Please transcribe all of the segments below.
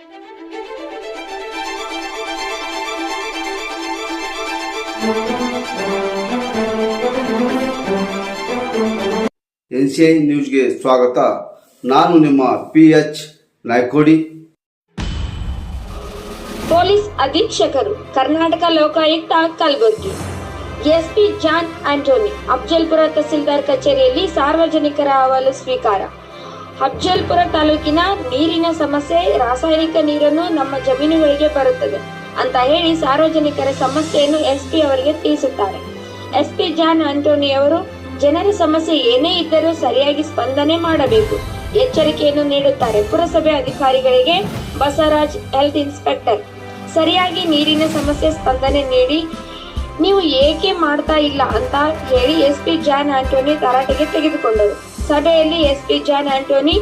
N C I ನ್ಯೂಸ್ಗೆ ಸ್ವಾಗತ. ನಾನು ನಿಮ್ಮ P H Naikodi. Police ಅಧೀಕ್ಷಕರು Karnataka Lokayukta Kalaburagi. SP John Antony, Afzalpur tahsildar ಕಚೇರಿಯಲ್ಲಿ ಸಾರ್ವಜನಿಕರ ಅಹವಾಲು ಸ್ವೀಕಾರ. ಅಫ್ಜಲ್ಪುರ ತಾಲೂಕಿನ ನೀರಿನ ಸಮಸ್ಯೆ, ರಾಸಾಯನಿಕ ನೀರನ್ನು ನಮ್ಮ ಜಮೀನುಗಳಿಗೆ ಬರುತ್ತದೆ ಅಂತ ಹೇಳಿ ಸಾರ್ವಜನಿಕರ ಸಮಸ್ಯೆಯನ್ನು ಎಸ್ಪಿ ಅವರಿಗೆ ತಿಳಿಸುತ್ತಾರೆ. ಎಸ್ಪಿ ಜಾನ್ ಆಂಟೋನಿ ಅವರು, ಜನರ ಸಮಸ್ಯೆ ಏನೇ ಇದ್ದರೂ ಸರಿಯಾಗಿ ಸ್ಪಂದನೆ ಮಾಡಬೇಕು, ಎಚ್ಚರಿಕೆಯನ್ನು ನೀಡುತ್ತಾರೆ ಪುರಸಭೆ ಅಧಿಕಾರಿಗಳಿಗೆ ಬಸವರಾಜ್ ಹೆಲ್ತ್ ಇನ್ಸ್ಪೆಕ್ಟರ್. ಸರಿಯಾಗಿ ನೀರಿನ ಸಮಸ್ಯೆ ಸ್ಪಂದನೆ ನೀಡಿ, ನೀವು ಏಕೆ ಮಾಡ್ತಾ ಇಲ್ಲ ಅಂತ ಹೇಳಿ ಎಸ್ ಪಿ ಜಾನ್ ಆಂಟೋನಿ ತರಾಟೆಗೆ ತೆಗೆದುಕೊಂಡರು. ಸಭೆಯಲ್ಲಿ S P John Antony,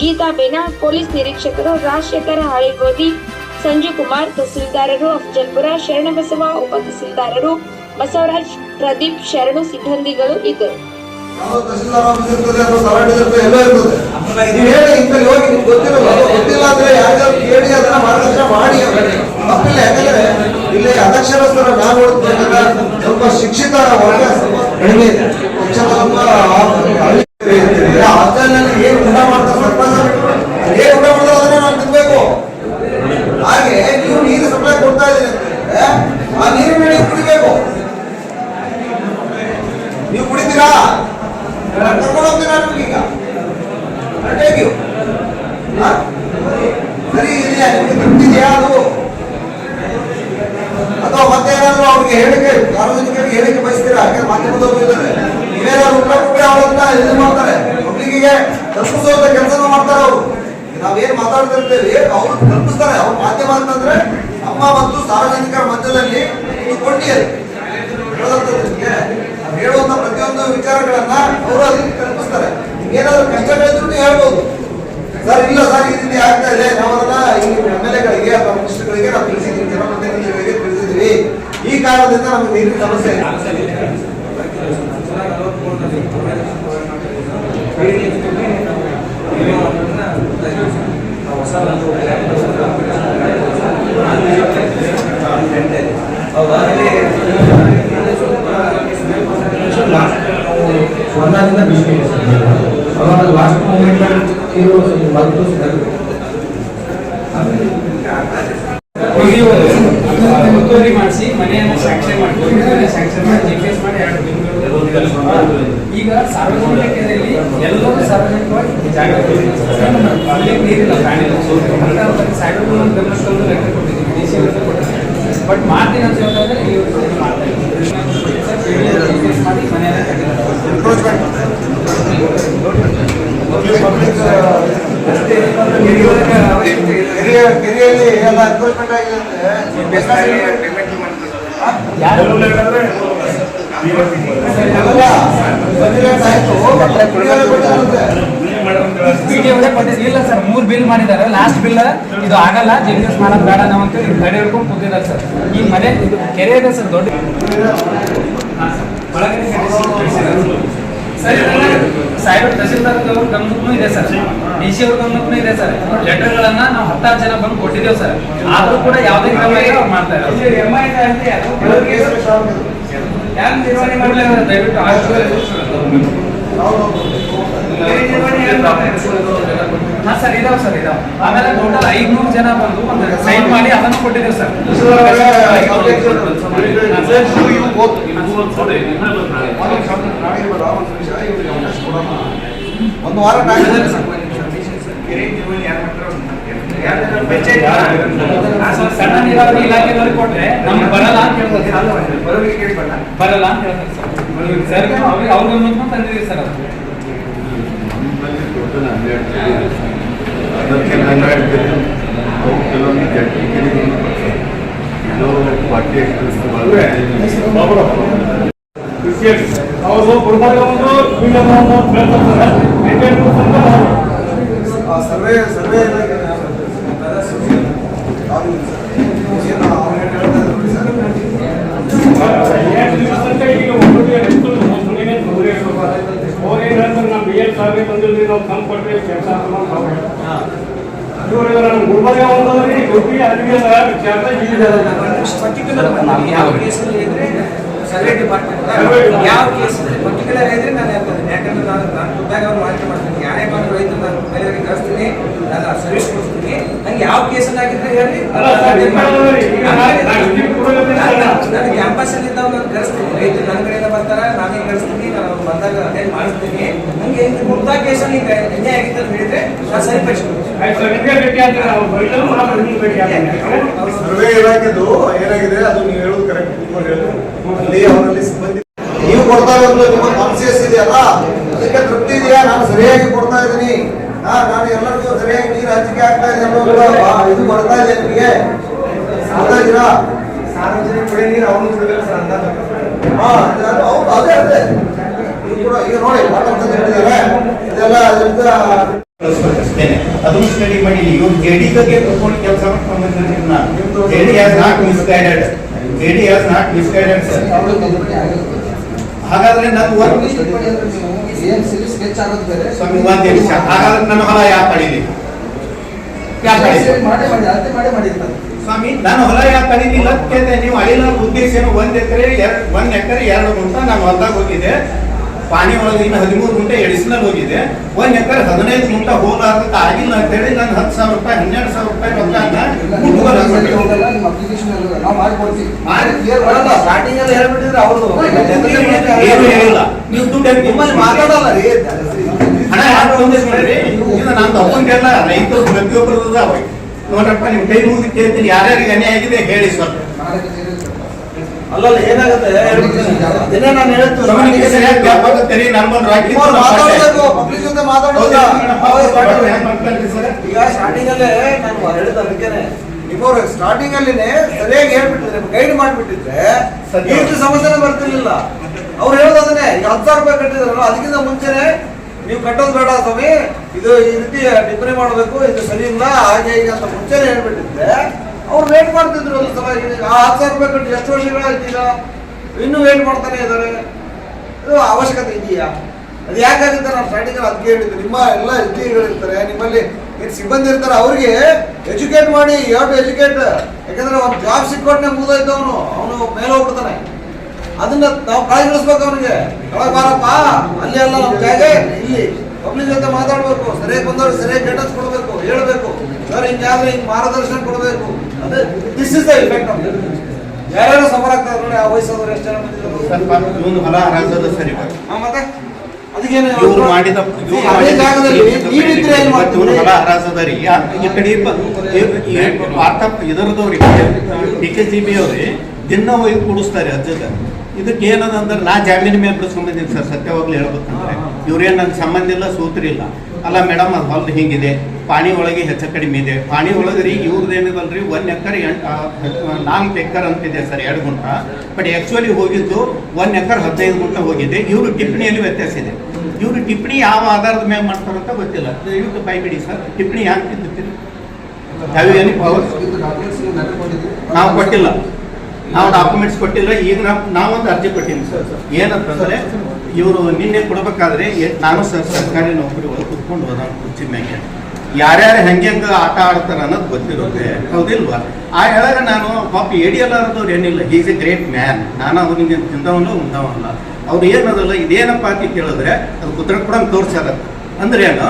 Geeta Bena, police ನಿರೀಕ್ಷಕರು Rajashekhara Haligodi, Sanju Kumar ತಹಸೀಲ್ದಾರರು ಅಫ್ಜಲ್ಪುರ, ಶರಣಬಸವ ಉಪ ತಹಸೀಲ್ದಾರರು ಬಸವರಾಜ್, ಪ್ರದೀಪ್ ಶರಣು ಸಿಬ್ಬಂದಿಗಳು ಇದ್ದರು ಇರ್ತದೆ ನೀವು ಹೇಳಿ ಇಂಥಲ್ಲಿ ಹೋಗಿ ನಿಮ್ಗೆ ಗೊತ್ತಿರಲ್ಲ ಅದು ಗೊತ್ತಿಲ್ಲ ಅಂದ್ರೆ ಯಾರಿಗಾದ್ರು ಕೇಳಿ ಅದನ್ನ ಮಾರ್ಗದರ್ಶನ ಮಾಡಿ ತಪ್ಪಿಲ್ಲ ಯಾಕಂದ್ರೆ ಇಲ್ಲಿ ಅನಕ್ಷರಸ್ಥರ ನಾನು ನೋಡ್ತಿದ್ದಾಗ ಸ್ವಲ್ಪ ಶಿಕ್ಷಿತ ವರ್ಗ ಸ್ವಲ್ಪ ಕಡಿಮೆ ಇದೆ ಶಿಕ್ಷಣ ಸ್ವಲ್ಪ ಹಳ್ಳಿ ಇದೆ. ಆ ಹಾಸ್ಟೆಲ್ನಲ್ಲಿ ಏನ್ ಊಟ ಮಾಡ್ತಾರೆ ಸರ್ಪಂಚ್ ಏನ್ ಊಟ ಮಾಡ್ತಾರೆ ಅದನ್ನ ನಾವು ತಿನ್ಬೇಕು ಹಾಗೆ ನೀವು ನೀರು ಸಪ್ಲೈ ಕೊಡ್ತಾ ಇದ್ದೀರಿ ಅಂತಂದ್ರೆ ಆ ನೀರಿನ ಮೇಲೆ ಕುಡಿಬೇಕು ನೀವು ಕುಡಿತೀರಾ ಕರ್ಕೊಂಡು ಹೋಗ್ತೀರಾ ನಿಮ್ಗೆ ಈಗ ಟೇಕ್ ಯು ಸರಿ ಇದೆಯಾ ನಿಮ್ಗೆ ತೃಪ್ತಿದೆಯಾ ಅದು ಅಥವಾ ಮತ್ತೆ ಏನಾದ್ರು ಅವ್ರಿಗೆ ಹೇಳಿಕೆ ಸಾರ್ವಜನಿಕರಿಗೆ ಹೇಳಿಕೆ ಬಯಸ್ತೀರಾ ಯಾಕಂದ್ರೆ ಮಾಧ್ಯಮದವರು ಇದ್ದಾರೆ ನೀವೇನಾದ್ರು ಉತ್ತರ ಕೊಟ್ಟರೆ ಅವರನ್ನ ಇದು ಮಾಡ್ತಾರೆ ಪಬ್ಲಿಕ್ಕಿಗೆ ತಲುಪಿಸುವಂತ ಕೆಲಸ ಮಾಡ್ತಾರೆ ಅವರು ನಾವೇನ್ ಮಾತಾಡ್ತಿರ್ತೇವೆ ಅವ್ರು ತಲುಪಿಸ್ತಾರೆ ಅವ್ರ ಮಾಧ್ಯಮ ಅಂತಂದ್ರೆ ನಮ್ಮ ಮತ್ತು ಸಾರ್ವಜನಿಕರ ಮಧ್ಯದಲ್ಲಿ ಇದು ಕೊಂಡಿ ಅದು ಹೇಳೋದಂತಂದ್ರೆ ಹೇಳುವಂತ ಪ್ರತಿಯೊಂದು ವಿಚಾರಗಳನ್ನ ಅವರು ಅದಕ್ಕೆ ಕಲ್ಪಿಸ್ತಾರೆ ಏನಾದ್ರು ಬೆಳೆದ್ರು ಹೇಳ್ಬೋದು. ಸರ್, ಇಲ್ಲ ಸರ್, ಈ ರೀತಿ ಆಗ್ತಾ ಇದೆ. ನಾವನ್ನ ಈ ಎಂ ಎಲ್ ಎಗಳಿಗೆ ಅಥವಾ ಮಿನಿಸ್ಟರ್ಗಳಿಗೆ ನಾವು ತಿಳಿಸಿದ್ವಿ ಜನಪ್ರತಿನಿಧಿಗಳಿಗೆ ತಿಳಿಸಿದ್ವಿ ಈ ಕಾರಣದಿಂದ ನಮಗೆ ನೀರಿನ ಸಮಸ್ಯೆ ಇದೆ ಬಂತು ಒತ್ತುವರಿ ಮಾಡಿಸಿ ಮನೆಯನ್ನು ಸ್ಯಾಂಕ್ಷನ್ ಮಾಡಿ ಸ್ಯಾಂಕ್ಷನ್ ಮಾಡಿ ಜಿಪಿಎಸ್ ಮಾಡಿ ಎರಡು ದಿನಗಳು ಈಗ ಸಾರ್ವಜನಿಕದಲ್ಲಿ ಎಲ್ಲರೂ ಸಾರ್ವಜನಿಕವಾಗಿ ಜಾಗೃತಿ ಅಲ್ಲಿ ನೀರಿಲ್ಲ ಅಂತ ಸಾಹೇಬರು ಗಮನಿಸ್ಕೊಂಡು ಲೆಕ್ಕ ಕೊಟ್ಟಿದ್ದೀವಿ ಡಿ ಸಿ ಕೊಟ್ಟಿದ್ದೀವಿ ಬಟ್ ಮಾಡ್ತೀನಿ ಅಂತ ಹೇಳಿದ್ರೆ ಈ ವರ್ಷ ಇದು ಮಾಡ್ತಾ ಇದ್ದೀವಿ ಜಿಪಿಎಸ್ ಮಾಡಿ ಮನೆಯನ್ನ ಕಟ್ಟಿದ್ದಾರೆ ಕೆರೆಯ ಕೆರೆಯಲ್ಲಿ ಎಲ್ಲ ಎನ್ಕ್ರೋಚ್ಮೆಂಟ್ ಆಗಿದೆ ಅಂದ್ರೆ ಇಲ್ಲ ಸರ್. ಮೂರು ಬಿಲ್ ಮಾಡಿದ್ದಾರೆ. ಲಾಸ್ಟ್ ಬಿಲ್ ಇದು ಆಗಲ್ಲ. ಜೆಡಿಎಸ್ ಮಾಡೋದು ಬೇಡ ನಾವು ಅಂತ ತಡೆ ಹಿಡ್ಕೊಂಡು ಕೂತಿದ್ದಾರೆ ಸರ್. ಈ ಮನೆ ಇದು ಕೆರೆ ಇದೆ ಸರ್ ದೊಡ್ಡ ಸಾಹೇಬ್ ತಹಸೀಲ್ದಾರ್ ಗಮನಕ್ಕೂ ಇದೆ ಸರ್. ಡಿ ಸಿ ಅವ್ರ ಗಮನಕ್ಕೂ ಇದೆ ಸರ್. ಲೆಟರ್ಗಳನ್ನ ನಾವು ಹತ್ತಾರು ಜನ ಬಂದು ಕೊಟ್ಟಿದ್ದೇವೆ ಸರ್. ಆದ್ರೂ ಕೂಡ ಯಾವುದೇ ಕ್ರಮ ಇಲ್ಲ ಅವ್ರು ಮಾಡ್ತಾ ಇದ್ದಾರೆ ಯಾರು ನಿರ್ವಹಣೆ ಮಾಡಲಿಲ್ಲ ದಯವಿಟ್ಟು ಹಾ, ಸರ್, ಇದಾವೆ ಸರ್, ಇದಾವೆ. ಆಮೇಲೆ ಟೋಟಲ್ ಐದ್ನೂರು ಜನ ಬಂದು ಒಂದು ಸೈನ್ ಮಾಡಿ ಅದನ್ನು ಕೊಟ್ಟಿದ್ದೇವೆ, ಸರ್. ಒಂದು ವಾರ. ಸಣ್ಣ ನೀರಾವರಿ ಇಲಾಖೆದವ್ರಿಗೆ ಕೊಟ್ರೆ ನಮ್ಗೆ ಬರಲ್ಲ ಅಂತ ಹೇಳ್ತಾರೆ ಬರಲ್ಲ ಅಂತ ಹೇಳ್ತಾರೆ, ಸರ್. ಅವ್ರಿಗೆ ಅವ್ರಿಗೆ ತಂದಿದ್ದೀವಿ, ಸರ್ ಅದು ಅದಕ್ಕೆ ನನ್ನ ಹೇಳ್ತೀನಿ ಅವು ಕೆಲವೊಂದು ಜಟ್ಟಿ ಗಿಡಗಳನ್ನು ಬರ್ತವೆ ಇದು ಪಠ್ಯ ಆ ಸರ್ವೆ ಸರ್ವೆ ಏನಾಗಿದೆ? ಯಾವ್ದು ಇಲ್ಲ ಸರ್. ಏನು ಅವ್ರು ಏನ್ ಹೇಳ್ತಾ ಇದ್ರು ನೋಡಿ ಸರ್. ನಾವು ಸಾವಿರ ಬಂದಿದ್ವಿ ನಾವು ಕಮ್ಮಿ ಕೊಟ್ಟರೆ ಕೆಲಸ ಪರ್ಟಿಕ್ಯುಲರ್ ಯಾವ ಕೇಸಲ್ಲಿ ಇದ್ರೆ ಸರ್ವೆ ಡಿಪಾರ್ಟ್ಮೆಂಟ್ ಯಾವ ಕೇಸ್ ಪರ್ಟಿಕ್ಯುಲರ್ ಇದ್ರೆ ನಾನು ಹೇಳ್ತೇನೆ. ಯಾಕಂದ್ರೆ ನಾನು ನಾನು ಖುದ್ದಾಗಿ ಅವ್ರು ಮಾಹಿತಿ ಮಾಡ್ತೀನಿ. ಯಾರೇ ಬಂದು ರೈತರು ನಾನು ಮೇಲೆಯವರಿಗೆ ಕಳಿಸ್ತೀನಿ. ನಾನು ಸರ್ವಿಸ್ ಕೊಡ್ತೀನಿ ಯಾವ ಕೇಸ್ ಆಗಿದ್ರೆ ಹೇಳಿ ನಾನು ಕ್ಯಾಂಪಸ್ ಅಲ್ಲಿ ಇದ್ದಾವ ನಾನು ಕಳಿಸ್ತೀನಿ ರೈತರು ನನ್ನ ಕಡೆಯಿಂದ ಬರ್ತಾರ ನಾನೇ ಕಳಿಸ್ತೀನಿ ನಾನು ಬಂದಾಗ ಅಟೆಂಡ್ ಮಾಡಿಸ್ತೀನಿ. ನಂಗೆ ಇದು ಕೇಸ್ ಅಲ್ಲಿ ಈಗ ಅನ್ಯಾಯ ಆಗಿತ್ತು ಅಂತ ಹೇಳಿದ್ರೆ ನಾನು ಸರಿಪಡಿಸ್ಕೊಡ್ತೀನಿ ಸರ್ವೆ ಇಲಾಖೆದು ಏನಾಗಿದೆ? ಅದು ನೀವು ಹೇಳೋದು ಕರೆಕ್ಟ್ ಅಲ್ಲಿ ಅವರಲ್ಲಿ ಸಿಬ್ಬಂದಿ ನೀವು ಕೊಡ್ತಾ ಇರೋದು ನಿಮ್ಮ ಕಾನ್ಸಿಯಸ್ ಇದೆಯಲ್ಲ? ಅದಕ್ಕೆ ತೃಪ್ತಿ ಇದೆಯಾ? ನಾನು ಸರಿಯಾಗಿ ಕೊಡ್ತಾ ಇದ್ದೀನಿ. ನಾನು ಎಲ್ಲರಿಗೂ ಸರಿಯಾಗಿ ನೀರು ಹಂಚಿಕೆ ಆಗ್ತಾ ಇದೆ ಇದು ಬರ್ತಾ ಇದೆ ನಿಮಗೆ. ಬರ್ತಾ ಇದ್ದೀರಾ ಸಾರ್ವಜನಿಕ ಕುಡಿಯ ನೀರು ಅವನು ಬಿಡಬೇಕು ಸರ್ ಅಂತ ಹಾ ಅದು- ಹೌದು ಅದೇ ಅದೇ. ಇದು ಕೂಡ ಈಗ ನೋಡಿ ಅಂತ ಹೇಳಿದ್ದಾರೆ ಇದೆಲ್ಲ ಕಳಿಸ್ಬೇಕಷ್ಟೇನೆ ಅದನ್ನು ಸ್ಟಡಿ ಮಾಡಿ ಇವ್ರು ಬಗ್ಗೆ ಕೂತ್ಕೊಂಡು ಕೆಲಸ has not misguided JD has not misguided sir ಹಾಗಾದ್ರೆ ನನ್ನ ವರ್ಕ್ ಸ್ಕೆಚ್ ಆಗೋದು ಬೇರೆ? ಸ್ವಾಮಿ ಒಂದ್ ನಿಮಿಷ. ಹಾಗಾದ್ರೆ ನನ್ನ ಹೊಲ ಯಾಕೆ ಕಳೀಲಿ ಯಾಕೆ ಮಾಡಿ ಮಾಡಿ ಅಳತೆ ಮಾಡಿ ಮಾಡಿರ್ತಾರೆ ಸ್ವಾಮಿ ನಾನು ಹೊಲ ಯಾಕೆ ಅಂತ ಕೇಳಿದೆ ನೀವು ಅಳಿಲ ಉದ್ದೇಶ ಏನು ಒಂದ್ ಎಕರೆ ಒಂದ್ ಎಕರೆ ಎರಡು ಗುಂಟ ನಾನು ಹೊಲ್ದಾಗ ಹೋಗಿದ್ದೆ ಪಾನಿ ಒಳಗೆ ಇನ್ನು ಹದಿಮೂರು ಗುಂಟೆ ಎಡಿಷನಲ್ ಹೋಗಿದೆ. ಒಂದ್ ಎಕರೆ ಹದಿನೈದು ಗುಂಟ ಹೋಲಾರ್ದಕ್ಕೆ ಆಗಿಲ್ಲ ಅಂತ ಹೇಳಿ ನಾನು ಹತ್ತು ಸಾವಿರ ರೂಪಾಯಿ ಹನ್ನೆರಡು ಸಾವಿರ ರೂಪಾಯಿ ರೊಕ್ಕ ಅಂತ ನಾವು ಮಾಡ್ಕೊಡ್ತೀವಿ. ಮಾಡಿ. ಸ್ಟಾರ್ಟಿಂಗ್ ಅಲ್ಲಿ ಹೇಳ್ಬಿಟ್ಟಿದ್ರೆ ಅವರು ಏನು ಹೇಳಿಲ್ಲ ನೀವು ದುಡ್ಡು ನಿಮ್ಮಲ್ಲಿ ಮಾತಾಡಲ್ಲ ರೀ. ಹಣ ಯಾರು ಇದು ನಾನು ರೈತರು ನೋಡ್ರಪ್ಪ ನಿಮ್ ಕೈ ಮುಗಿದು ಕೇಳ್ತೀನಿ. ಯಾರ್ಯಾರಿಗೆ ಅನ್ಯಾಯ ಆಗಿದೆ ಹೇಳಿ ಸ್ವಲ್ಪ. ಅಲ್ಲಲ್ಲ ಏನಾಗುತ್ತೆ? ದಿನ ನಾನು ಹೇಳ್ತೀನಿ ನಮ್ಮನ್ನು ರಾಕಿ ಅವ್ರು ಪಬ್ಲಿಕ್ ಜೊತೆ ಈಗ ಸ್ಟಾರ್ಟಿಂಗ್ ಅಲ್ಲೇ ನಾನು ಹೇಳಿದ ಅದಕ್ಕೇನೆ. ನಿಮ್ಮವ್ರು ಸ್ಟಾರ್ಟಿಂಗ್ ಅಲ್ಲಿನೇ ಸರಿಯಾಗಿ ಹೇಳ್ಬಿಟ್ಟಿದ್ರೆ ಗೈಡ್ ಮಾಡ್ಬಿಟ್ಟಿದ್ರೆ ಎಷ್ಟು ಸಮಸ್ಯೆನೇ ಬರ್ತಿರ್ಲಿಲ್ಲ. ಅವ್ರು ಹೇಳೋದು ಅದನ್ನೇ ಈಗ ಹತ್ತು ಸಾವಿರ ರೂಪಾಯಿ ಕಟ್ಟಿದಾರಲ್ಲ ಅದಕ್ಕಿಂತ ಮುಂಚೆನೆ ನೀವು ಕಟ್ಟೋದು ಬೇಡ ಸ್ವಾಮಿ ಇದು ಈ ರೀತಿ ಟಿಪ್ಪಣಿ ಮಾಡಬೇಕು ಇದು ಸರಿ ಇಲ್ಲ ಹಾಗೆ ಈಗ ಅಂತ ಮುಂಚೆನೆ ಹೇಳ್ಬಿಟ್ಟಿದ್ರೆ ಅವ್ರು ವೇಟ್ ಮಾಡ್ತಿದ್ರು ಒಂದು ಸಲ ಆ ಹತ್ತು ಸಾವಿರ ರೂಪಾಯಿ ಕಟ್ಟಿ ಎಷ್ಟು ವರ್ಷಗಳಾಯ್ತು ಈಗ? ಇನ್ನೂ ವೇಟ್ ಮಾಡ್ತಾನೆ ಇದ್ದಾರೆ. ಇದು ಅವಶ್ಯಕತೆ ಇದೆಯಾ? ಅದು ಯಾಕಾಗುತ್ತೆ ನಾನು ಸ್ಟಾರ್ಟಿಂಗ್ ಅಲ್ಲಿ ಅದಕ್ಕೆ ಹೇಳಿದ್ದು. ನಿಮ್ಮ ಎಲ್ಲ ಇರ್ತಾರೆ, ನಿಮ್ಮಲ್ಲಿ ಏನು ಸಿಬ್ಬಂದಿ ಇರ್ತಾರೆ, ಅವ್ರಿಗೆ ಎಜುಕೇಟ್ ಮಾಡಿ ಟು ಎಜುಕೇಟ್ ಯಾಕಂದ್ರೆ ಅವ್ನು ಜಾಬ್ ಸಿಕ್ಕೊಟ್ಟೆ ಮುಗಿದೋಯ್ತು ಅವನು. ಅವನು ಮೇಲೆ ಹೋಗ್ಬಿಡ್ತಾನೆ. ಅದನ್ನ ನಾವು ಕಳಗಿಳಿಸ್ಬೇಕು ಅವನಿಗೆ. ಒಳಗೆ ಬಾರಪ್ಪ? ಅಲ್ಲಿ ಅಲ್ಲ ನಮ್ಮ ಜಾಗ. ಇಲ್ಲಿ ಪಬ್ಲಿಕ್ ಜೊತೆ ಮಾತಾಡ್ಬೇಕು. ಸರಿಯಾಗಿ ಬಂದವ್ರಿಗೆ ಸರಿಯಾಗಿ ಗೈಡೆನ್ಸ್ ಕೊಡಬೇಕು, ಹೇಳಬೇಕು. ಸರ್ ಹಿಂಗಾದ್ರೆ ಹಿಂಗೆ ಮಾರ್ಗದರ್ಶನ ಕೊಡಬೇಕು. ದಿಸ್ ಇಸ್ ದ ಇಫೆಕ್ಟ್ ಯಾರ್ಯಾರು ಸಫರ್ ಆಗ್ತಾ ನೋಡಿ ಆ ವಯಸ್ಸಾದವ್ರು ಎಷ್ಟು ಜನ ಬಂದಿದ್ರು? ಸ್ವಲ್ಪ ಇವನು ಹೊಲ ಹರಾಜದ ಸರಿ ಹಾ, ಮತ್ತೆ? ಅದಕ್ಕೇನು ಇವ್ರು ಮಾಡಿದ ಅದೇ ಜಾಗದಲ್ಲಿ ನೀವಿದ್ರೆ ಏನ್ ಈ ಕಡೆ ಇದರದವ್ರಿ ಡಿ ಕೆ ಜಿ ಬಿ ಅವ್ರಿ ದಿನ ಹೋಗಿ ಕೂಡಿಸ್ತಾರೆ ಅಜ್ಜದ ಇದಕ್ಕೆ ಏನದ ಅಂದ್ರೆ ನಾ ಜಾಮೀನು ಮೇಲೆ ಬಿಡಿಸ್ಕೊಂಬಂದಿನಿ ಸರ್ ಸತ್ಯವಾಗ್ಲೂ ಹೇಳ್ಬೇಕಂದ್ರೆ. ಇವ್ರೇನು ನನ್ನ ಸಂಬಂಧ ಇಲ್ಲ ಸೂತ್ರ ಇಲ್ಲ. ಅಲ್ಲ ಮೇಡಮ್ ಅದು ಹೊಲ್ದು ಹಿಂಗಿದೆ. ಪಾಣಿ ಒಳಗೆ ಹೆಚ್ಚು ಕಡಿಮೆ ಇದೆ. ಪಾಣಿ ಒಳಗೆ ರೀ ಇವ್ರದ್ದು ಏನಿದಲ್ರಿ? ಒನ್ ಎಕರ್ ಎಂಟು ನಾಲ್ಕು ಎಕರ್ ಅಂತಿದೆ ಸರ್, ಎರಡು ಗುಂಟ. ಬಟ್ ಆ್ಯಕ್ಚುಲಿ ಹೋಗಿದ್ದು ಒನ್ ಎಕರ್ ಹದಿನೈದು ಗುಂಟ ಹೋಗಿದೆ. ಇವರು ಟಿಪ್ಪಣಿಯಲ್ಲಿ ವ್ಯತ್ಯಾಸ ಇದೆ. ಇವರು ಟಿಪ್ಪಣಿ ಯಾವ ಆಧಾರದ ಮೇಲೆ ಮಾಡ್ತಾರಂತ ಗೊತ್ತಿಲ್ಲ. ದಯವಿಟ್ಟು ಬೈಬಿಡಿ ಸರ್. ಟಿಪ್ಪಣಿ ಯಾಕೆ ಪವರ್ ನಾವು ಕೊಟ್ಟಿಲ್ಲ. ನಾವು ಡಾಕ್ಯುಮೆಂಟ್ಸ್ ಕೊಟ್ಟಿಲ್ಲ. ಈಗ ನಾವು ನಾವೊಂದು ಅರ್ಜಿ ಕೊಟ್ಟಿದ್ದೀವಿ ಸರ್. ಏನಂತಂದ್ರೆ ಇವರು ನಿನ್ನೆ ಕೊಡಬೇಕಾದ್ರೆ ನಾನು ಸರ್ ಸರ್ಕಾರಿ ನೌಕರಿ ಒಳಗೆ ಕುತ್ಕೊಂಡು ಹೋದ ಕುರ್ಚಿ ಯಾರ್ಯಾರು ಹೆಂಗೆ ಆಟ ಆಡ್ತಾರ ಅನ್ನೋದು ಗೊತ್ತಿರುತ್ತೆ ಹೌದಿಲ್ವಾ? ಆ ಹೇಳಾಗ ನಾನು, ಪಾಪ ಎಡಿ ಎಲ್ಲಾರದವ್ರು ಏನಿಲ್ಲ ಈಸ್ ಎ ಗ್ರೇಟ್ ಮ್ಯಾನ್ ನಾನು ಅವನಿಗೆ ತಿಂದವಲ್ಲ ಉಂದವಲ್ಲ ಅವ್ರು ಏನದಲ್ಲ, ಇದೇನಪ್ಪ ಅಂತ ಕೇಳಿದ್ರೆ, ಅದು ಕುತ್ರ ಕೂಡ ತೋರಿಸಾಗತ್ತೆ ಅಂದ್ರೆ ಏನು?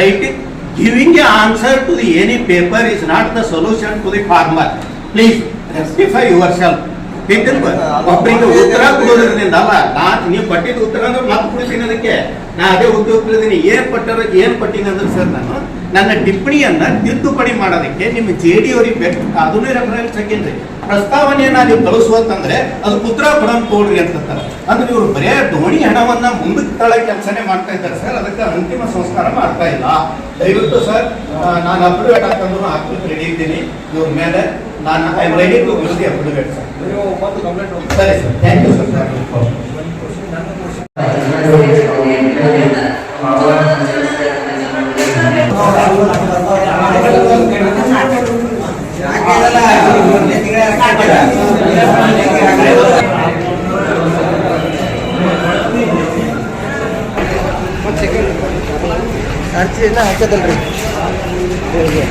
Writing giving a answer to the any paper is not the solution to the farmer please rectify yourself ಒಬ್ಬರಿಗೆ ಉತ್ತರ ಕೊಡೋದ್ರಿಂದ ಅಲ್ಲ ನಾ ನೀವು ಪಟ್ಟಿದ ಉತ್ತರ ಅಂದ್ರೆ ಮತ್ತೆ ಕೊಡ್ತೀನಿ ಅದಕ್ಕೆ. ನಾ ಅದೇ ಉದ್ಯೋಗ ಏನ್ ಪಟ್ಟಾರ, ಏನ್ ಪಟ್ಟಿನ ಅಂದ್ರೆ ಸರ್ ನಾನು ನನ್ನ ಟಿಪ್ಪಣಿಯನ್ನ ತಿದ್ದುಪಡಿ ಮಾಡೋದಕ್ಕೆ ನಿಮ್ಮ ಜೆ ಡಿ ಅವರಿಗೆ ಬೇಕು. ಅದನ್ನೇ ರೆಫರೆನ್ಸ್ ಹಾಕಿನ್ರಿ ಪ್ರಸ್ತಾವನೆಯನ್ನ ನೀವು ಕಳಿಸುವಂತಂದ್ರೆ ಅದು ಉತ್ತರ ಕೊಡಂಗ್ ಅಂತ ಅಂತಾರೆ. ಅಂದ್ರೆ ಇವರು ಬರೇ ದೋಣಿ ಹಣವನ್ನ ಮುಂದಕ್ಕೆ ತಳ ಕೆಲಸನೇ ಮಾಡ್ತಾ ಇದ್ದಾರೆ ಸರ್. ಅದಕ್ಕೆ ಅಂತಿಮ ಸಂಸ್ಕಾರ ಮಾಡ್ತಾ ಇಲ್ಲ. ದಯವಿಟ್ಟು ಸರ್ ನಾನು ಅಪ್ಡೇಟ್ ಹಾಕಂದ್ರು ಹಾಕ್ಲಿಕ್ಕೆ ರೆಡಿ ಇದ್ದೀನಿ. ಇವ್ರ ಮೇಲೆ ನಾನು I am ready to will the sir ನೀವು ಬಂದು ಕಂಪ್ಲೇಂಟ್ ಸರಿ ಸರ್ ಥ್ಯಾಂಕ್ ಯು ಸರ್ ಅರ್ಜಿಯನ್ನ ಹಾಕದಲ್ರಿ ಅದೇ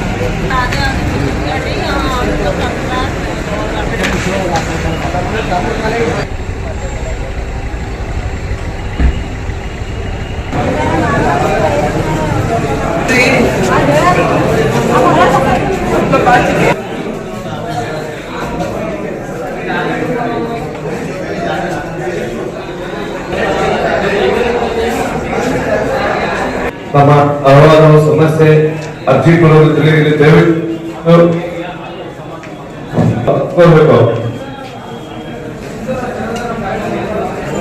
ತಮ್ಮ ಅಹವಾಲು ಸಮಸ್ಯೆ ಅರ್ಜಿ ಕೊಡೋದು ತಿಳಿಯಲಿ ದಯವಿಟ್ಟು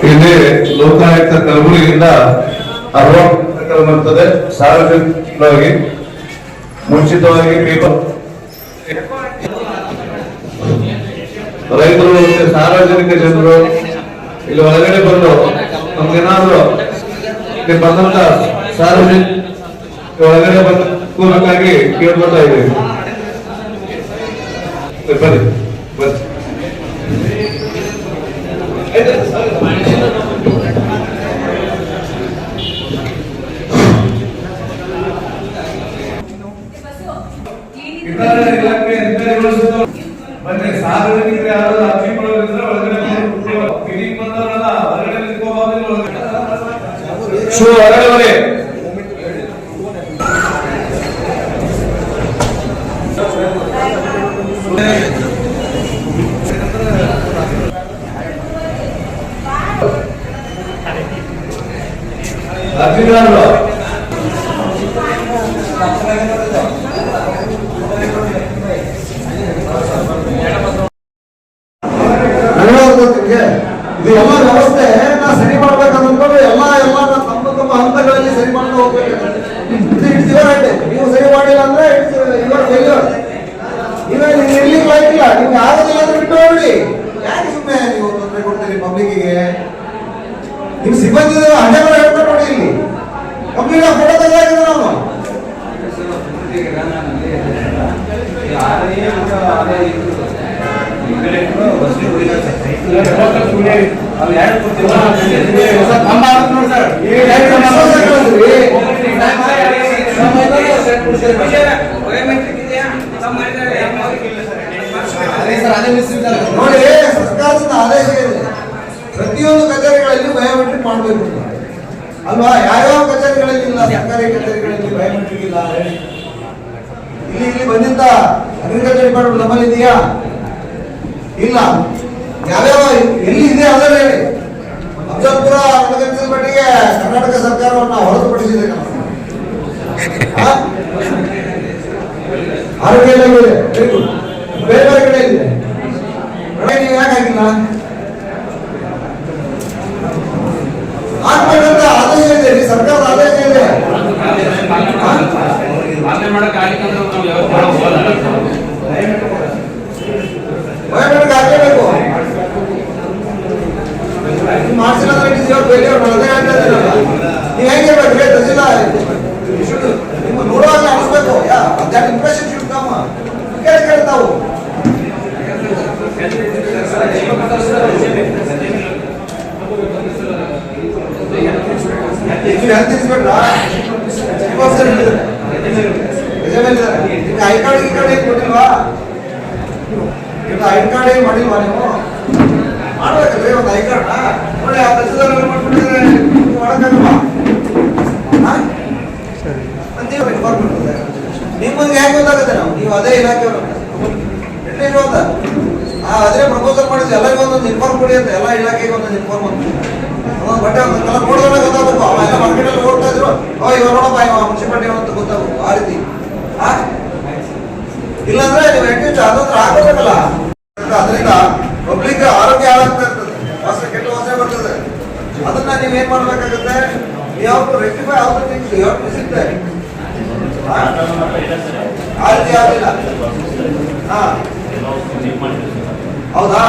ಇಲ್ಲಿ ಲೋಕಾಯುಕ್ತ ಕಲಬುರಗಿಯಿಂದ ಅರವತ್ತು ಬರ್ತದೆ. ಸಾರ್ವಜನಿಕವಾಗಿ, ಮುಂಚಿತವಾಗಿ ರೈತರು, ಸಾರ್ವಜನಿಕ ಜನರು ಇಲ್ಲಿ ಒಳಗಡೆ ಬಂದು ನಮ್ಗೇನಾದ್ರು ಬಂದಂತ ಸಾರ್ವಜನಿಕ ಒಳಗಡೆ ಬಂದು ಕೂರಕ್ಕಾಗಿ ಕೇಳ್ಕೊತಾ ಇದ್ದೀವಿ ಬನ್ನಿ ಬನ್ನಿ ಇತರ ಇಲಾಖೆ ಅಧಿಕಾರಿಗಳು ಸುತ್ತ ಬನ್ನಿ ಸಾರ್ವಜನಿಕರು ಯಾರು ಅರ್ಜಿ ಕೊಡೋದಿದ್ರೆ ಒಳಗಡೆ ಮೀಟಿಂಗ್ ಬಂದವರಲ್ಲ ಹೊರಗಡೆ ನಿಂತ್ಕೋಬಾರ್ದು ಒಳಗಡೆ ಶೂ ಹೊರಗಡೆ లబ్ధిదారులు ನೋಡಿ ಸರ್ಕಾರದಿಂದ ಆದೇಶ ಇದೆ ಪ್ರತಿಯೊಂದು ಕಚೇರಿಗಳಲ್ಲಿ ಬಯೋಮೆಟ್ರಿಕ್ ಮಾಡಬೇಕು ಅಲ್ವಾ ಯಾವ್ಯಾವ ಕಚೇರಿಗಳಲ್ಲಿ ಇಲ್ಲ ಸರ್ಕಾರಿ ಕಚೇರಿಗಳಲ್ಲಿ ಬಯೋಮೆಟ್ರಿಕ್ ಇಲ್ಲ ಇಲ್ಲಿ ಇಲ್ಲಿ ಬಂದಿದ್ದ ಅಗ್ರಿಕಲ್ಚರ್ ಡಿಪಾರ್ಟ್ಮೆಂಟ್ ನಮ್ಮಲ್ಲಿ ಇದೆಯಾ ಇಲ್ಲ. ಯಾವ್ಯಾವ ಎಲ್ಲಿ ಇದೆ ಅದನ್ನ ಹೇಳಿ ಅಫಜಲ್ಪುರ ಅಗ್ರಿಕಲ್ಚರ್ ಮಟ್ಟಿಗೆ ಕರ್ನಾಟಕ ಸರ್ಕಾರವನ್ನು ಹೊರತುಪಡಿಸಿದೆ? ಆರೋಗ್ಯ ಬೇರೆ ಬೇರೆ ಕಡೆ ಇದೆ. ನೀವು ಯಾಕೆ ಆದೇಶ ಇದೆ. ಸರ್ಕಾರದ ಆದೇಶ ಇದೆ. ನಾವು ಮಾಡಕ್ ಆಗಿಲ್ಲ ನಾವು ಯಾವತ್ತೂ ಬಯೋಮೆಟ್ರಿಕ್ ಹಾಕಲೇಬೇಕು ನೀವು ಮಾಡಿಸಿಲ್ಲ ತಹಸೀಲ್ದಾರ್ ನಿಮ್ಮ yeah that impression should come ಕೇಳಿ ಕೇಳಿ ತಾವು. ನೀವು ಹೆಲ್ತ್ ಇನ್ಸ್ಪೆಕ್ಟ್ರಾ ಐ ಕಾರ್ಡ್ ಈ ಕಾರ್ಡ್ ಏನು ಕೊಟ್ಟಿಲ್ವಾ? ಐ ಕಾರ್ಡ್ ಏನು ಮಾಡಿಲ್ವಾ ನೀವು? ಮಾಡ್ಬೇಕಲ್ರಿ ಒಂದು ಐ ಕಾರ್ಡ್ ನೀವು ಮಾಡ್ತದೆ ನಿಮಗೆ ಹೇಗೆ ಗೊತ್ತಾಗುತ್ತೆ ನಾವು? ನೀವು ಅದೇ ಇಲಾಖೆಯವರು ಅಂತ ಆ, ಅದೇ ಪ್ರಪೋಸಲ್ ಮಾಡಿದ್ವಿ ಎಲ್ಲರಿಗೂ ಇನ್ಫಾರ್ಮ್ ಕೊಡಿ ಅಂತ ಎಲ್ಲ ಇಲಾಖೆಗೆ ಒಂದೊಂದು ಇನ್ಫಾರ್ಮ್ ಅಂತ. ಒಂದೊಂದು ಬಟ್ಟೆ ಒಂದು ಕಲರ್ ನೋಡಿದ್ರೆ ಗೊತ್ತಾಗಬೇಕು. ಅವ ಎಲ್ಲ ಮಾರ್ಕೆಟಲ್ಲಿ ಇದ್ರು. ಅವ ಇವ ನೋಡಪ್ಪ, ಇವ ಮುನ್ಸಿಪಾಲಿಟಿ ಅಂತ ಗೊತ್ತಾಗಬೇಕು ಆ ರೀತಿ? ಇಲ್ಲಾಂದ್ರೆ ನೀವು ಅಟ್ಲೀಸ್ಟ್ ಅದೊಂದು ಹಾಕೋಬೇಕಲ್ಲ ಅದರಿಂದ ಪಬ್ಲಿಕ್ ಆರೋಗ್ಯ ಹಾಳಾಗ್ತಾ ಇರ್ತದೆ ವಾಸನೆ ಕೆಟ್ಟ ವಾಸನೆ ಬರ್ತದೆ ಏನ್ ಮಾಡ್ಬೇಕಾಗುತ್ತೆ? ಯಾವ ರೆಕ್ಟಿಫೈ ಯಾವ ಥಿಂಗ್ಸ್ ಯಾವ ಸಿಗ್ತದೆ ಆ ರೀತಿ ಆಗಿಲ್ಲ ಹಾ. ಹೌದಾ.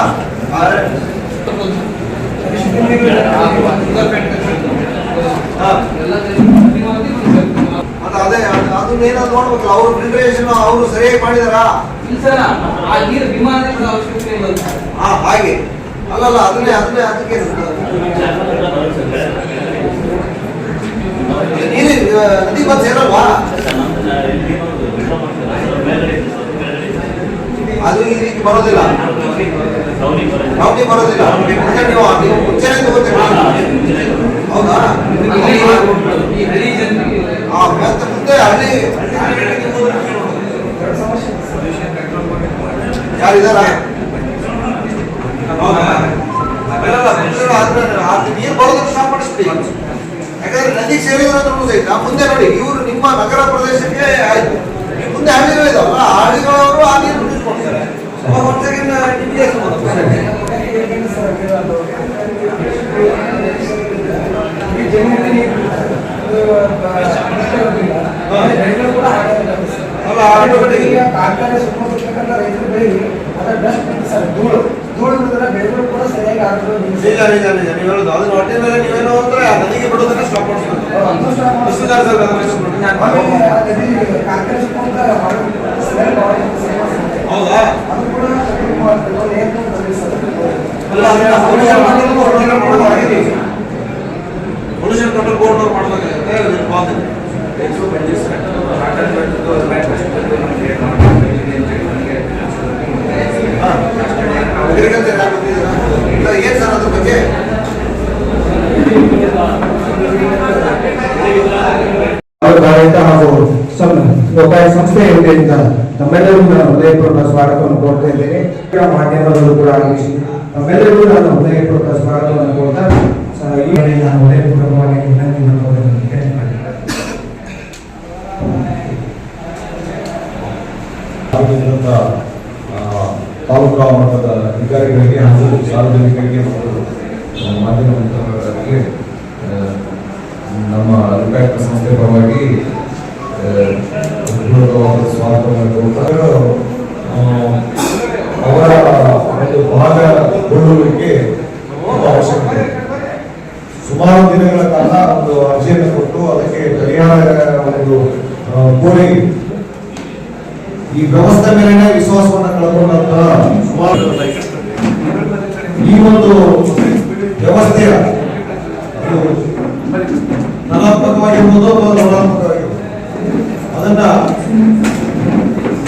ಮತ್ತೆ ಅದೇ ಅದು- ಅದನ್ನ ಏನಾದ್ರು ನೋಡ್ಬೇಕಲ್ಲ ಅವ್ರು ಫಿಲ್ಟ್ರೇಷನ್ ಅವರು ಸರಿಯಾಗಿ ಮಾಡಿದಾರಾ? ಆ ನೀರು ವಿಮಾನ ಹಾಗೆ. ಅಲ್ಲಲ್ಲ ಅದನ್ನೇ ಅದನ್ನೇ ಅದಕ್ಕೆ. ನೀರು ಆ, ನದಿ ಬಂದು ಸೇರಲ್ವಾ ಅದು ಈ ರೀತಿ ಬರೋದಿಲ್ಲ. ಡ್ರಾಫ್ಟಿ ಬರೋದಿಲ್ಲ. ಯಾಕಂದ್ರೆ ನೀವು ನೀವು ಮುಂಚೆನೆ ತಗೋತೀರಾ? ಹೌದಾ? ಆ ಮತ್ತೆ ಮುಂದೆ ಹಳ್ಳಿ. ಯಾರಿದಾರ? ಹೌದಾ? ನೀರು ಬರೋದಕ್ಕೆ ಸ್ಟಾಪ್ ಮಾಡಿಸ್ಬಿಡಿ ಯಾಕಂದ್ರೆ ನದಿ ಸೇರಿದ್ರು ಸಹಿತ ಮುಂದೆ ನೋಡಿ ಇವರು ನಿಮ್ಮ ನಗರ ಪ್ರದೇಶಕ್ಕೆ ಆಯ್ತು ಮುಂದೆ ಹಳ್ಳಿಗಳು ಇದಾವಲ್ಲ ಹಳ್ಳಿಗಳವರು ಆ ನೀರು ಬಿಡಿಸ್ಕೊಡ್ತಾರೆ. ಅಲ್ಲ. ಕಾರ್ಖಾನೆ ಸುತ್ತಮುತ್ತ ರೈತರು ಬೆಳಿ ಅದರ ಡಸ್ಟ್ ಸರ್ ಧೂಳು ಧೂಳು ಬಿಡಿದ್ರೆ ಬೆಳೆಗಳು ಕೂಡ ಸರಿಯಾಗಿ ಆರೋಗ್ಯ ನಿಜ ನಿಜ ನಿಜ ನೀವು ಹೇಳೋದು ಅದನ್ನ ಒಟ್ಟಿನಲ್ಲಿ ನೀವೇನೋ ಅಂದ್ರೆ ಆ ನದಿಗೆ ಬಿಡೋದನ್ನ ಸ್ಟಾಪ್ ಮಾಡಿಸ್ಬೇಕು ಆಮೇಲೆ ಆ ನದಿ ಕಾರ್ಖಾನೆ ಸುತ್ತಮುತ್ತ ಅಗ್ರಿಕಲ್ಚರ್ ಇಲ್ಲ ಏನ್ ಸರ್ ಅದ್ರ ಬಗ್ಗೆ ಭಾರತ ಹಾಗೂ ಸಂ- ಲೋಕಾಯ ಸಂಸ್ಥೆ ವತಿಯಿಂದ ತಮ್ಮೆಲ್ಲರಿಗೂ ನಾನು ಹೃದಯಪೂರ್ವಕ ಸ್ವಾಗತವನ್ನು ಕೋರ್ತಾ ಇದ್ದೇನೆ ಕ್ರೀಡಾ ಮಾಧ್ಯಮದವರು ಕೂಡ ಆಗಮಿಸಿ ತಮ್ಮೆಲ್ಲರಿಗೂ ನಾನು ಹೃದಯಪೂರ್ವಕ ಸ್ವಾಗತವನ್ನು ಕೋರ್ತಾ ಸ- ಈ ವೇಳೆ ನಾನು ಹೃದಯಪೂರ್ವಕವಾಗಿ ವಿನಂತಿ ಕೇಳಿಕೊಳ್ಳುತ್ತೇನೆ ಸಾರ್ವಜನಿಕ ಆ, ತಾಲೂಕಾ ಮಟ್ಟದ ಅಧಿಕಾರಿಗಳಿಗೆ ಹಾಗೂ ಸಾರ್ವಜನಿಕರಿಗೆ ಮತ್ತು ಮಾಧ್ಯಮ ಮಿತ್ರರಿಗೆ ನಮ್ಮ ಲೋಕಾಯುಕ್ತ ಸಂಸ್ಥೆ ಪರವಾಗಿ ಸ್ವಾಗತ ಅವರ ಒಂದು ಭಾಗಗೊಳ್ಳುವಿಕೆ ಅವಶ್ಯಕತೆ. ಸುಮಾರು ದಿನಗಳ ಕಾಲ ಒಂದು ಅರ್ಜಿಯನ್ನು ಕೊಟ್ಟು ಅದಕ್ಕೆ ಪರಿಹಾರ ಒಂದು ಕೋರಿ ಈ ವ್ಯವಸ್ಥೆ ಮೇಲೆ ವಿಶ್ವಾಸವನ್ನು ಕಳೆದುಕೊಂಡಂತಹ ಸುಮಾರು ಒಂದು ವ್ಯವಸ್ಥೆಯ ಧನಾತ್ಮಕವಾಗಿರ್ಬೋದು ಅಥವಾ ಋಣಾತ್ಮಕವಾಗಿರ್ಬೋದು. ಅದನ್ನ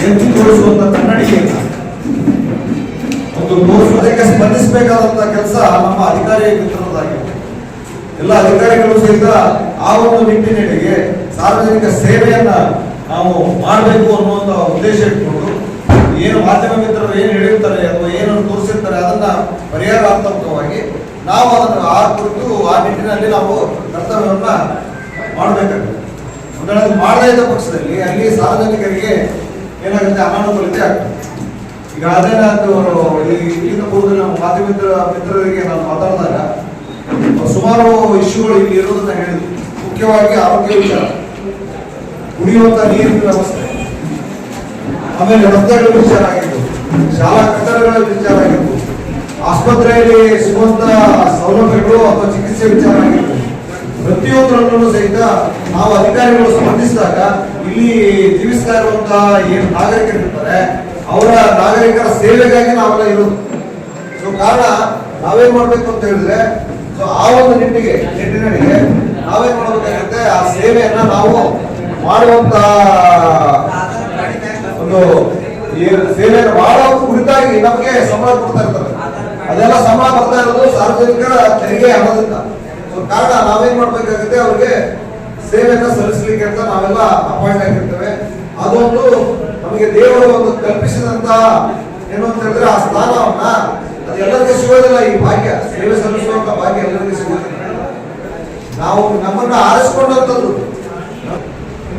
ಎತ್ತಿ ತೋರಿಸುವಂತ ಕನ್ನಡಿಗೆ ಒಂದು ತೋರಿಸುವುದಕ್ಕೆ ಸ್ಪಂದಿಸಬೇಕಾದಂತ ಕೆಲಸ ನಮ್ಮ ಅಧಿಕಾರಿ ಮಿತ್ರರದಾಗಿದೆ. ಎಲ್ಲ ಅಧಿಕಾರಿಗಳು ಸಹಿತ ಆ ಒಂದು ನಿಟ್ಟಿನೆಡೆಗೆ ಸಾರ್ವಜನಿಕ ಸೇವೆಯನ್ನ ನಾವು ಮಾಡಬೇಕು ಅನ್ನುವಂತ ಉದ್ದೇಶ ಇಟ್ಕೊಂಡು ಏನು ಮಾಧ್ಯಮ ಮಿತ್ರರು ಏನು ಹೇಳಿರ್ತಾರೆ ಅಥವಾ ಏನನ್ನು ತೋರಿಸಿರ್ತಾರೆ ಅದನ್ನ ಪರಿಹಾರಾತ್ಮಕವಾಗಿ ನಾವು ಅದನ್ನು ಆ ಕುರಿತು, ಆ ನಿಟ್ಟಿನಲ್ಲಿ ನಾವು ಕರ್ತವ್ಯವನ್ನು ಮಾಡಬೇಕಾಗುತ್ತೆ ಅದು ಮಾಡದೇ ಇದ್ದ ಪಕ್ಷದಲ್ಲಿ ಅಲ್ಲಿ ಸಾರ್ವಜನಿಕರಿಗೆ ಏನಾಗುತ್ತೆ ಅನಾನುಕೂಲತೆ ಆಗ್ತದೆ. ಈಗ ಅದೇನಾದ್ರು ಇಲ್ಲಿಂದ ಪೂರ್ವದಲ್ಲಿ ನಮ್ಮ ಮಾಧ್ಯಮಿತ್ರ ಮಿತ್ರರಿಗೆ ನಾನು ಮಾತಾಡಿದಾಗ ಸುಮಾರು ಇಶ್ಯೂಗಳು ಇಲ್ಲಿ ಇರೋದನ್ನ ಹೇಳಿದ್ವಿ ಮುಖ್ಯವಾಗಿ ಆರೋಗ್ಯ ವಿಚಾರ. ಕುಡಿಯುವಂತ ನೀರಿನ ವ್ಯವಸ್ಥೆ. ಆಮೇಲೆ ರಸ್ತೆಗಳ ವಿಚಾರ ಆಗಿರ್ಬೋದು, ಶಾಲಾ ಕಟ್ಟಡಗಳ ವಿಚಾರ ಆಗಿರ್ಬೋದು ಆಸ್ಪತ್ರೆಯಲ್ಲಿ ಸಿಗುವಂತ ಸೌಲಭ್ಯಗಳು ಅಥವಾ ಚಿಕಿತ್ಸೆ ವಿಚಾರ ಆಗಿರ್ಬೋದು ಪ್ರತಿಯೊಂದರಲ್ಲೂ ಸಹಿತ ನಾವು ಅಧಿಕಾರಿಗಳು ಸ್ಪಂದಿಸಿದಾಗ ಇಲ್ಲಿ ಜೀವಿಸ್ತಾ ಇರುವಂತಹ ಏನು ನಾಗರಿಕರಿರ್ತಾರೆ. ಅವರ ನಾಗರಿಕರ ಸೇವೆಗಾಗಿ ನಾವೆಲ್ಲ ಇರೋದು. ಸೊ ಕಾರಣ ನಾವೇನ್ ಮಾಡ್ಬೇಕು ಅಂತ ಹೇಳಿದ್ರೆ ಸೊ ಆ ಒಂದು ನಿಟ್ಟಿಗೆ ನಿಟ್ಟಿನಡಿಗೆ ನಾವೇನ್ ಮಾಡ್ಬೇಕಾಗುತ್ತೆ, ಆ ಸೇವೆಯನ್ನ ನಾವು ಮಾಡುವಂತ ಒಂದು ಸೇವೆಯನ್ನು ಮಾಡೋ ಕುರಿತಾಗಿ ನಮಗೆ ಸಂಬಳ ಕೊಡ್ತಾ ಇರ್ತಾರೆ. ಅದೆಲ್ಲ ಸಮ ಬರ್ತಾ ಇರೋದು ಸಾರ್ವಜನಿಕರ ತೆರಿಗೆ ಹಣದಿಂದ ಸೊ, ಕಾರಣ ನಾವೇನ್ ಮಾಡ್ಬೇಕಾಗುತ್ತೆ, ಅವ್ರಿಗೆ ಸೇವೆಯನ್ನ ಸಲ್ಲಿಸಲಿಕ್ಕೆ ಅಂತ ನಾವೆಲ್ಲ ಅಪಾಯಿಂಟ್ ಆಗಿರ್ತೇವೆ. ಅದೊಂದು ನಮಗೆ ದೇವರು ಒಂದು ಕಲ್ಪಿಸಿದಂತ ಏನು ಅಂತ ಹೇಳಿದ್ರೆ ಆ ಸ್ಥಾನವನ್ನ ಅದು ಎಲ್ಲರಿಗೂ ಸಿಗೋದಿಲ್ಲ, ಈ ಭಾಗ್ಯ, ಸೇವೆ ಸಲ್ಲಿಸುವಂತ ಭಾಗ್ಯ ಎಲ್ಲರಿಗೂ ಸಿಗೋದಿಲ್ಲ. ನಾವು ನಮ್ಮನ್ನ ಆರಿಸಿಕೊಂಡಂತದ್ದು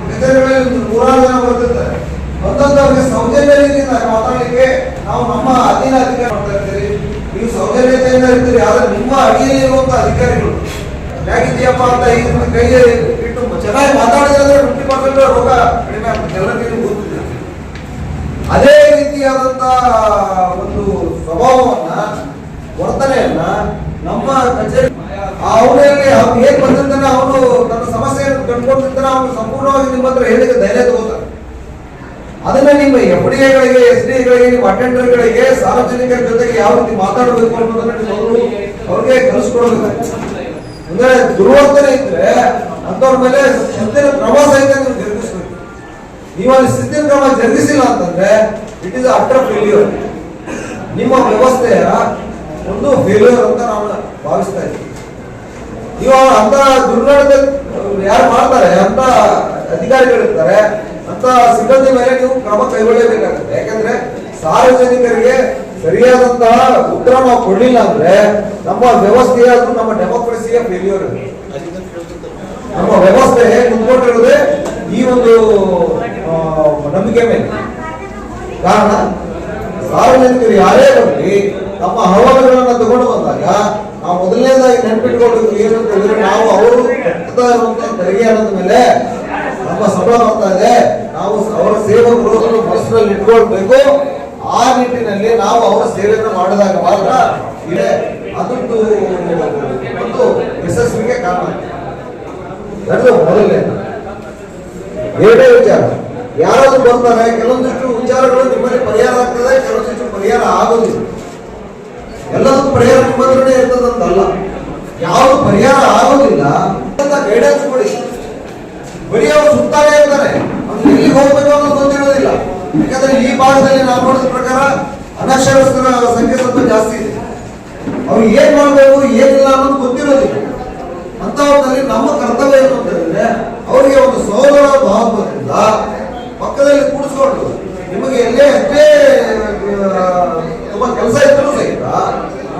ಯಾಕಂದ್ರೆ ನೂರಾರು ಜನ ಬರ್ತಿರ್ತಾರೆ ಬಂದಂತವ್ರಿಗೆ ಸೌಜನ್ಯ ರೀತಿಯಿಂದ ಮಾತಾಡಲಿಕ್ಕೆ ನಾವು ನಮ್ಮ ಅಧೀನ ಅಧಿಕಾರಿ ನೀವು ಸೌಜನ್ಯತೆಯಿಂದ ಇರ್ತೀರಿ ಆದ್ರೆ ನಿಮ್ಮ ಅಡಿಯಲ್ಲಿ ಇರುವಂತ ಅಧಿಕಾರಿಗಳು ಹೇಗಿದೆಯಪ್ಪ ಅಂತ ಈಗ ಕೈಗೆ ಇಟ್ಟು ಚೆನ್ನಾಗಿ ಮಾತಾಡಿದ್ರೆ ಫಿಫ್ಟಿ ಪರ್ಸೆಂಟ್ ರೋಗ ಕಡಿಮೆ ಆಗ್ತದೆ. ಎಲ್ಲರಿಗೂ ಗೊತ್ತಿದೆ ಅದೇ ರೀತಿಯಾದಂತ ಒಂದು ಸ್ವಭಾವವನ್ನ, ವರ್ತನೆಯನ್ನ ನಮ್ಮ ಕಚೇರಿ ಅವನಲ್ಲಿ ಅವ್ನು ಹೇಗೆ ಬಂದಿರ್ತಾನೆ ಅವನು ತನ್ನ ಸಮಸ್ಯೆಯನ್ನು ಕಂಡುಕೊಂಡಿರ್ತಾನೆ ಅವನು ಸಂಪೂರ್ಣವಾಗಿ ನಿಮ್ಮ ಹತ್ರ ಹೇಳಿದ ಧೈರ್ಯ ತಗೋತಾನೆ. ಅದನ್ನ ನಿಮ್ಮ ಎಫ್ ಡಿ ಎಗಳಿಗೆ ಎಸ್ ಡಿ ಎಗಳಿಗೆ ನಿಮ್ಮ ಅಟೆಂಡರ್ಗಳಿಗೆ ಸಾರ್ವಜನಿಕರ ಜೊತೆಗೆ ಯಾವ ರೀತಿ ಮಾತಾಡಬೇಕು ಅನ್ನೋದನ್ನ ಅವರು ಅವ್ರಿಗೆ ಕಲಿಸ್ಕೊಡ್ಬೇಕು. ಅಂದ್ರೆ ದುರ್ವರ್ತನೆ ಇದ್ರೆ ಅಂತವ್ರ ಮೇಲೆ ಶಿಸ್ತಿನ ಕ್ರಮ ಸಹಿತ ನೀವು ಜರುಗಿಸ್ಬೇಕು. ನೀವು ಅಲ್ಲಿ ಶಿಸ್ತಿನ ಕ್ರಮ ಜರುಗಿಸಿಲ್ಲ ಅಂತಂದ್ರೆ ಇಟ್ ಇಸ್ ಅಟರ್ ಫೇಲ್ಯೂರ್ ನಿಮ್ಮ ವ್ಯವಸ್ಥೆಯ ಒಂದು ಫೇಲ್ಯೂರ್ ಅಂತ ನಾವು ಭಾವಿಸ್ತಾ ಇದ್ದೀವಿ. ನೀವು ಅಂತ ದುರ್ನಡತೆ ಯಾರು ಮಾಡ್ತಾರೆ ಅಂತ ಅಧಿಕಾರಿಗಳಿರ್ತಾರೆ ಅಂತ ಸಿಬ್ಬಂದಿ ಮೇಲೆ ನೀವು ಕ್ರಮ ಕೈಗೊಳ್ಳಬೇಕಾಗುತ್ತೆ. ಯಾಕಂದ್ರೆ ಸಾರ್ವಜನಿಕರಿಗೆ ಸರಿಯಾದಂತಹ ಉತ್ತರ ನಾವು ಕೊಡ್ಲಿಲ್ಲ ಅಂದ್ರೆ ನಮ್ಮ ವ್ಯವಸ್ಥೆಯ ಅದು ನಮ್ಮ ಡೆಮೋಕ್ರಸಿಯ ಫೇಲ್ಯೂರ್ ನಮ್ಮ ವ್ಯವಸ್ಥೆ ಮುಂದ್ಕೊಂಡಿರೋದೇ ಈ ಒಂದು ನಂಬಿಕೆ ಮೇಲೆ. ಕಾರಣ, ಸಾರ್ವಜನಿಕರು ಯಾರೇ ಬರಲಿ, ತಮ್ಮ ಅಹವಾಲುಗಳನ್ನ ತಗೊಂಡು ಬಂದಾಗ ನಾವು ಮೊದಲನೇದಾಗಿ ನೆನ್ಪಿಟ್ಕೊಳ್ಬೇಕು ಏನು ಅಂತ ಹೇಳಿದ್ರೆ ನಾವು ಅವರು ಕಟ್ಟುತ್ತಾ ಇರುವಂತ ತೆರಿಗೆ ಅನ್ನೋದ ಮೇಲೆ ನಮ್ಮ ಸಂಬಳ ಬರ್ತಾ ಇದೆ. ನಾವು ಅವರ ಸೇವಕರು ಮನಸ್ಸಿನಲ್ಲಿ ಇಟ್ಕೊಳ್ಬೇಕು ಆ ನಿಟ್ಟಿನಲ್ಲಿ ನಾವು ಅವರ ಸೇವೆಯನ್ನು ಮಾಡಿದಾಗ ಮಾತ್ರ ಇದೆ. ಅದೊಂದು ಒಂದು ಯಶಸ್ವಿಗೆ ಕಾರಣ. ಅದು ಮೊದಲನೇ. ಎರಡೇ ವಿಚಾರ. ಯಾರಾದ್ರೂ ಬರ್ತಾರೆ, ಕೆಲವೊಂದಿಷ್ಟು ವಿಚಾರಗಳು ನಿಮ್ಮಲ್ಲಿ ಪರಿಹಾರ ಆಗ್ತದೆ, ಕೆಲವೊಂದಿಷ್ಟು ಪರಿಹಾರ ಆಗೋದಿಲ್ಲ. ಎಲ್ಲದಕ್ಕೂ ಪರಿಹಾರ ನಿಮ್ಮ ಹತ್ರನೇ ಇರ್ತದಂತಲ್ಲ. ಯಾವುದು ಪರಿಹಾರ ಆಗೋದಿಲ್ಲ ಗೈಡೆನ್ಸ್ ಕೊಡಿ. ಬರೀ ಅವರು ಸುತ್ತಾನೆ ಇರ್ತಾರೆ. ಎಲ್ಲಿಗೆ ಹೋಗ್ಬೇಕು ಅನ್ನೋದು ಗೊತ್ತಿರೋದಿಲ್ಲ ಯಾಕಂದ್ರೆ ಈ ಭಾಗದಲ್ಲಿ ನಾವು ನೋಡಿದ ಪ್ರಕಾರ ಅನಕ್ಷರಸ್ಥರ ಸಂಖ್ಯೆ ಸ್ವಲ್ಪ ಜಾಸ್ತಿ ಇದೆ. ಅವ್ರು ಏನ್ ಮಾಡ್ಬೇಕು, ಏನಿಲ್ಲ ಅನ್ನೋದು ಗೊತ್ತಿರೋದಿಲ್ಲ. ಅಂತ ನಮ್ಮ ಕರ್ತವ್ಯ ಏನು ಅಂತ ಹೇಳಿದ್ರೆ, ಅವರಿಗೆ ಒಂದು ಸೋದರ ಭಾವದಿಂದ ಪಕ್ಕದಲ್ಲಿ ಕೂಡಿಸ್ಕೊಂಡು ನಿಮಗೆ ಎಲ್ಲೇ ಎಷ್ಟೇ ತುಂಬಾ ಕೆಲಸ ಇದ್ರೂ ಸಹಿತ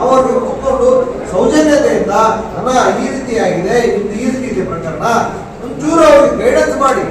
ಅವರಿಗೆ ಕೂತ್ಕೊಂಡು ಸೌಜನ್ಯತೆಯಿಂದ ಅನ್ನ ಈ ರೀತಿ ಆಗಿದೆ ಈ ರೀತಿ ಇದೆ ಪ್ರಕರಣ, ಒಂಚೂರು ಅವ್ರಿಗೆ ಗೈಡೆನ್ಸ್ ಮಾಡಿ.